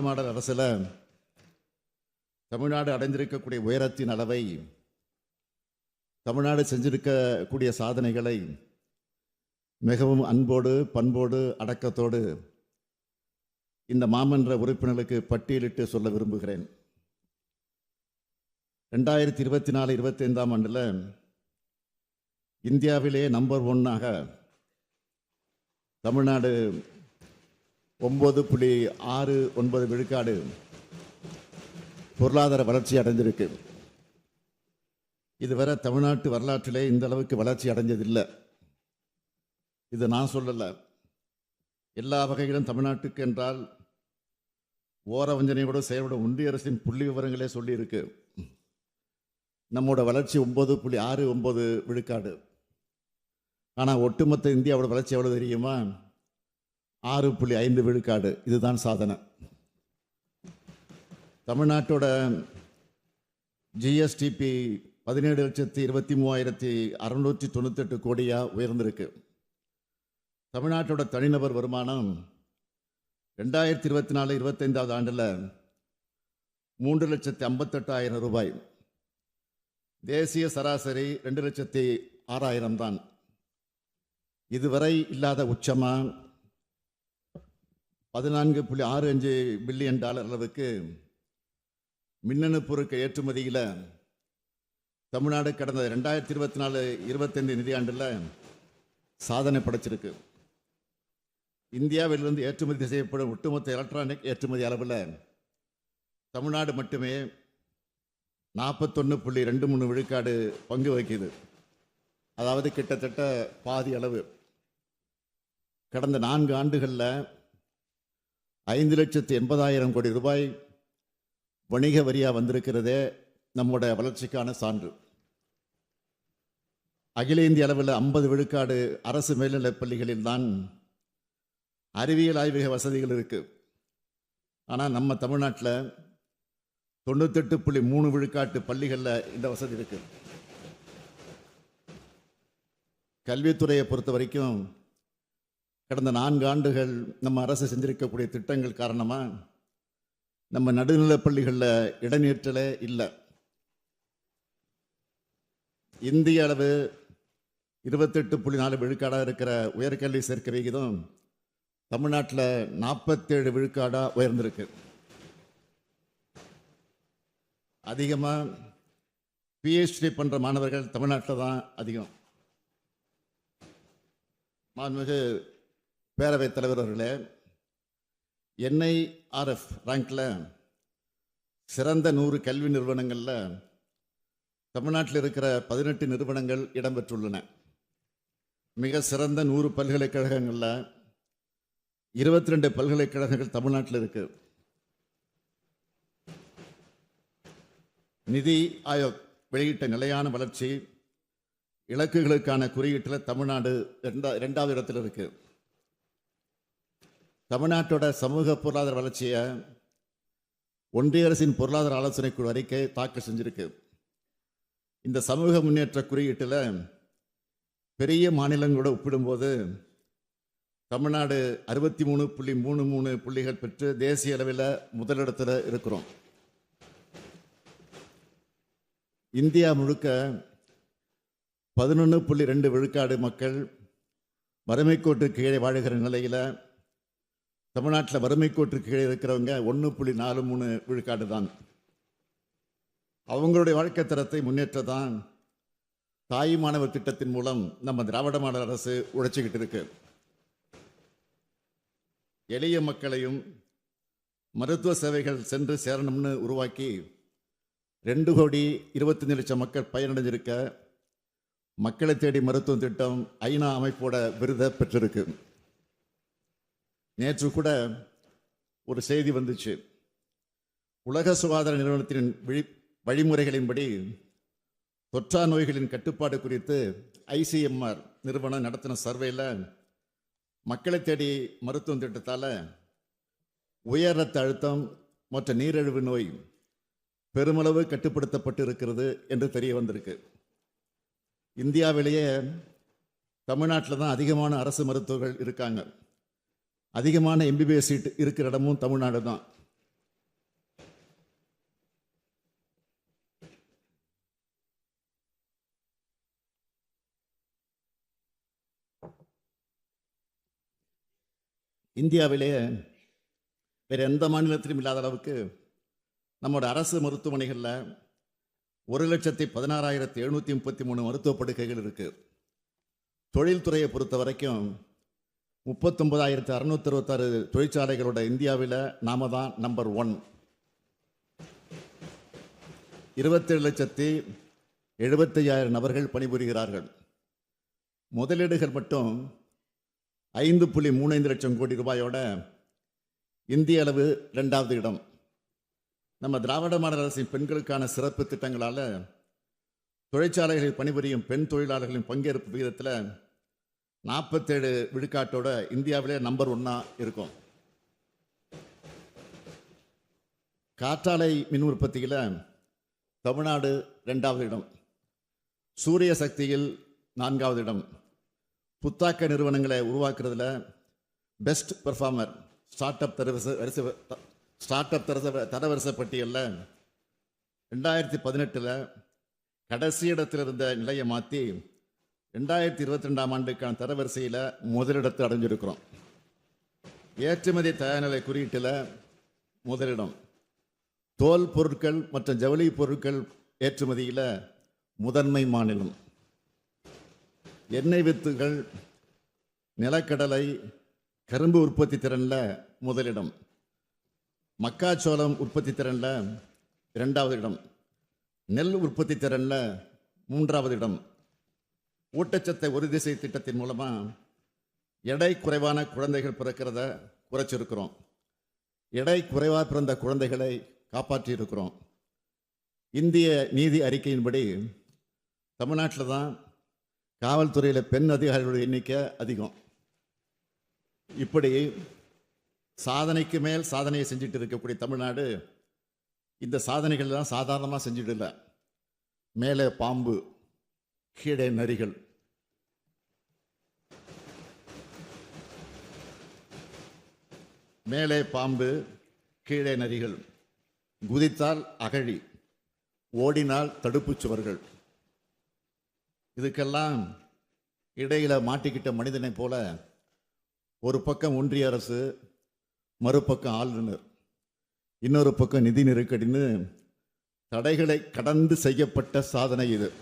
Model அரசில் தமிழ்நாடு அடைந்திருக்கக்கூடிய உயரத்தின் அளவை தமிழ்நாடு செஞ்சிருக்கக்கூடிய சாதனைகளை மிகவும் அன்போடு பண்போடு அடக்கத்தோடு இந்த மாமன்ற உறுப்பினர்களுக்கு பட்டியலிட்டு சொல்ல விரும்புகிறேன். ரெண்டாயிரத்தி இருபத்தி நாலு இருபத்தி ஐந்தாம் ஆண்டில் இந்தியாவிலே நம்பர் ஒன்னாக தமிழ்நாடு ஒம்பது புள்ளி ஆறு ஒன்பது விழுக்காடு பொருளாதார வளர்ச்சி அடைஞ்சிருக்கு இதுவரை தமிழ்நாட்டு வரலாற்றிலே இந்த அளவுக்கு வளர்ச்சி அடைஞ்சதில்லை. இது நான் சொல்லலை. எல்லா வகையிலும் தமிழ்நாட்டுக்கு என்றால் ஓர வஞ்சனையோடு செயல்படும் ஒன்றிய அரசின் புள்ளி விவரங்களே சொல்லியிருக்கு. நம்மோட வளர்ச்சி ஒம்பது புள்ளி ஆறு ஒம்பது விழுக்காடு. ஆனால் ஒட்டுமொத்த இந்தியாவோட வளர்ச்சி எவ்வளோ தெரியுமா? ஆறு புள்ளி ஐந்து விழுக்காடு. இதுதான் சாதனை. தமிழ்நாட்டோட ஜிஎஸ்டிபி பதினேழு லட்சத்தி இருபத்தி மூவாயிரத்தி அறுநூற்றி தொண்ணூத்தெட்டு கோடியாக உயர்ந்திருக்கு. தமிழ்நாட்டோட தனிநபர் வருமானம் ரெண்டாயிரத்தி இருபத்தி நாலு இருபத்தைந்தாவது ஆண்டில் மூன்று லட்சத்தி ஐம்பத்தெட்டாயிரம் ரூபாய். தேசிய சராசரி ரெண்டு லட்சத்தி ஆறாயிரம் தான். இதுவரை இல்லாத உச்சமாக பதினான்கு புள்ளி ஆறு அஞ்சு பில்லியன் டாலர் அளவுக்கு மின்னணு பொருட்கள் ஏற்றுமதியில் தமிழ்நாடு கடந்த ரெண்டாயிரத்தி இருபத்தி நாலு இருபத்தைந்து நிதியாண்டில் சாதனை படைச்சிருக்கு. இந்தியாவிலிருந்து ஏற்றுமதி செய்யப்படும் ஒட்டுமொத்த எலக்ட்ரானிக் ஏற்றுமதி அளவில் தமிழ்நாடு மட்டுமே நாற்பத்தொன்று புள்ளி ரெண்டு மூணு விழுக்காடு பங்கு வகிக்குது. அதாவது கிட்டத்தட்ட பாதி அளவு. கடந்த நான்கு ஆண்டுகளில் ஐந்து லட்சத்து எண்பதாயிரம் கோடி ரூபாய் வணிக வரியாக வந்திருக்கிறதே நம்மோட வளர்ச்சிக்கான சான்று. அகில இந்திய அளவில் ஐம்பது விழுக்காடு அரசு மேல்நிலைப் பள்ளிகளில் தான் அறிவியல் ஆய்வக வசதிகள் இருக்குது ஆனால் நம்ம தமிழ்நாட்டில் தொண்ணூத்தெட்டு புள்ளி மூணு விழுக்காட்டு பள்ளிகளில் இந்த வசதி இருக்குது கல்வித்துறையை பொறுத்த வரைக்கும் கடந்த நான்கு ஆண்டுகள் நம்ம அரசு செஞ்சிருக்கக்கூடிய திட்டங்கள் காரணமாக நம்ம நடுநிலைப் பள்ளிகளில் இடநேற்றலே இல்லை. இந்திய அளவு இருபத்தெட்டு புள்ளி நாலு விழுக்காடாக இருக்கிற உயர்கல்வி சேர்க்கை விகிதம் தமிழ்நாட்டில் நாற்பத்தேழு விழுக்காடாக உயர்ந்திருக்கு. அதிகமாக பிஹெச்டி பண்ணுற மாணவர்கள் தமிழ்நாட்டில் தான் அதிகம். மாண்புமிகு பேரவைத் தலைவர் அவர்களே என்ஐஆர்எஃப் ரேங்கில் சிறந்த நூறு கல்வி நிறுவனங்களில் தமிழ்நாட்டில் இருக்கிற பதினெட்டு நிறுவனங்கள் இடம்பெற்றுள்ளன. மிக சிறந்த நூறு பல்கலைக்கழகங்களில் இருபத்தி ரெண்டு பல்கலைக்கழகங்கள் தமிழ்நாட்டில் இருக்கு. நிதி ஆயோக் வெளியிட்ட நிலையான வளர்ச்சி இலக்குகளுக்கான குறியீட்டில் தமிழ்நாடு ரெண்டா ரெண்டாவது இடத்தில் இருக்குது தமிழ்நாட்டோட சமூக பொருளாதார வளர்ச்சியை ஒன்றிய அரசின் பொருளாதார ஆலோசனை குழு அறிக்கை தாக்கல் செஞ்சிருக்கு. இந்த சமூக முன்னேற்ற குறியீட்டில் பெரிய மாநிலங்களோட ஒப்பிடும்போது தமிழ்நாடு அறுபத்தி மூணு புள்ளி மூணு மூணு புள்ளிகள் பெற்று தேசிய அளவில் முதலிடத்தில் இருக்கிறோம். இந்தியா முழுக்க பதினொன்று புள்ளி ரெண்டு விழுக்காடு மக்கள் வறுமை கோட்டு கீழே வாழுகிற நிலையில் தமிழ்நாட்டில் வறுமை கோட்டு கீழே இருக்கிறவங்க ஒன்று புள்ளி நாலு மூணு விழுக்காடு தான். அவங்களுடைய வாழ்க்கை தரத்தை முன்னேற்ற தான் தாய் மாணவர் திட்டத்தின் மூலம் நம்ம திராவிட மாடல் அரசு உழைச்சிக்கிட்டு இருக்கு. எளிய மக்களையும் மருத்துவ சேவைகள் சென்று சேரணும்னு உருவாக்கி ரெண்டு கோடி இருபத்தஞ்சு லட்சம் மக்கள் பயனடைஞ்சிருக்க மக்களை தேடி மருத்துவ திட்டம் ஐநா அமைப்போட விருதை பெற்றிருக்கு. நேற்று கூட ஒரு செய்தி வந்துச்சு. உலக சுகாதார நிறுவனத்தின் விழி வழிமுறைகளின்படி தொற்றா நோய்களின் கட்டுப்பாடு குறித்து ஐசிஎம்ஆர் நிறுவனம் நடத்தின சர்வேல மக்களை தேடி மருத்துவம் திட்டத்தால் உயர் ரத்த அழுத்தம் மற்ற நீரிழிவு நோய் பெருமளவு கட்டுப்படுத்தப்பட்டு இருக்கிறது என்று தெரிய வந்திருக்கு. இந்தியாவிலேயே தமிழ்நாட்டில் தான் அதிகமான அரசு மருத்துவர்கள் இருக்காங்க. அதிகமான எம்பிபிஎஸ் சீட் இருக்கிற இடமும் தமிழ்நாடு தான். இந்தியாவிலேயே வேற எந்த மாநிலத்திலும் இல்லாத அளவுக்கு நம்மளோட அரசு மருத்துவமனைகளில் ஒரு லட்சத்தி பதினாறாயிரத்தி எழுநூற்றி முப்பத்தி மூணு மருத்துவ படுக்கைகள் இருக்குது தொழில்துறையை பொறுத்த வரைக்கும் முப்பத்தொம்பதாயிரத்து அறுநூத்தி அறுபத்தாறு தொழிற்சாலைகளோட இந்தியாவில் நாம தான் நம்பர் ஒன் இருபத்தேழு லட்சத்தி எழுபத்தையாயிரம் நபர்கள் பணிபுரிகிறார்கள். முதலீடுகள் மட்டும் ஐந்து புள்ளி மூணைந்து லட்சம் கோடி ரூபாயோட இந்திய அளவு ரெண்டாவது இடம். நம்ம திராவிட மாடல் அரசின் பெண்களுக்கான சிறப்பு திட்டங்களால் தொழிற்சாலைகளில் பணிபுரியும் பெண் தொழிலாளர்களின் பங்கேற்பு விகிதத்தில் நாற்பத்தேழு விழுக்காட்டோட இந்தியாவிலே நம்பர் ஒன்னா இருக்கும். காற்றாலை மின் உற்பத்தியில் தமிழ்நாடு ரெண்டாவது இடம். சூரிய சக்தியில் நான்காவது இடம். புத்தாக்க நிறுவனங்களை உருவாக்குறதுல பெஸ்ட் பெர்ஃபார்மர் ஸ்டார்ட் அப் தரவரிசை வரிசை ஸ்டார்ட் அப் தரவரிசை தரவரிசை பட்டியலில் ரெண்டாயிரத்தி பதினெட்டில் கடைசி இடத்துல இருந்த நிலையை மாற்றி ரெண்டாயிரத்தி இருபத்தி ரெண்டாம் ஆண்டுக்கான தரவரிசையில் முதலிடத்தை அடைஞ்சிருக்கிறோம். ஏற்றுமதி தயார்நிலை குறியீட்டில் முதலிடம். தோல் பொருட்கள் மற்றும் ஜவுளி பொருட்கள் ஏற்றுமதியில் முதன்மை மாநிலம். எண்ணெய் வித்துகள் நிலக்கடலை கரும்பு உற்பத்தி திறனில் முதலிடம். மக்காச்சோளம் உற்பத்தி திறனில் இரண்டாவது இடம். நெல் உற்பத்தி திறனில் மூன்றாவது இடம். ஊட்டச்சத்தை உறுதி செய்ய திட்டத்தின் மூலமாக எடை குறைவான குழந்தைகள் பிறக்கிறத குறைச்சிருக்கிறோம். எடை குறைவாக பிறந்த குழந்தைகளை காப்பாற்றியிருக்கிறோம். இந்திய நீதி அறிக்கையின்படி தமிழ்நாட்டில் தான் காவல்துறையில் பெண் அதிகாரிகளுடைய எண்ணிக்கை அதிகம். இப்படி சாதனைக்கு மேல் சாதனையை செஞ்சுட்டு இருக்கக்கூடிய தமிழ்நாடு இந்த சாதனைகள்லாம் சாதாரணமாக செஞ்சுடல. மேலே பாம்பு கீழே நரிகள். மேலே பாம்பு கீழே நரிகள். குதித்தால் அகழி ஓடினால் தடுப்புச் சுவர்கள். இதுக்கெல்லாம் இடையில மாட்டிக்கிட்ட மனிதனைப் போல ஒரு பக்கம் ஒன்றிய அரசு மறுபக்கம் ஆளுநர். இன்னொரு பக்கம் நிதி நெருக்கடின்னு தடைகளை கடந்து செய்யப்பட்ட சாதனை இது.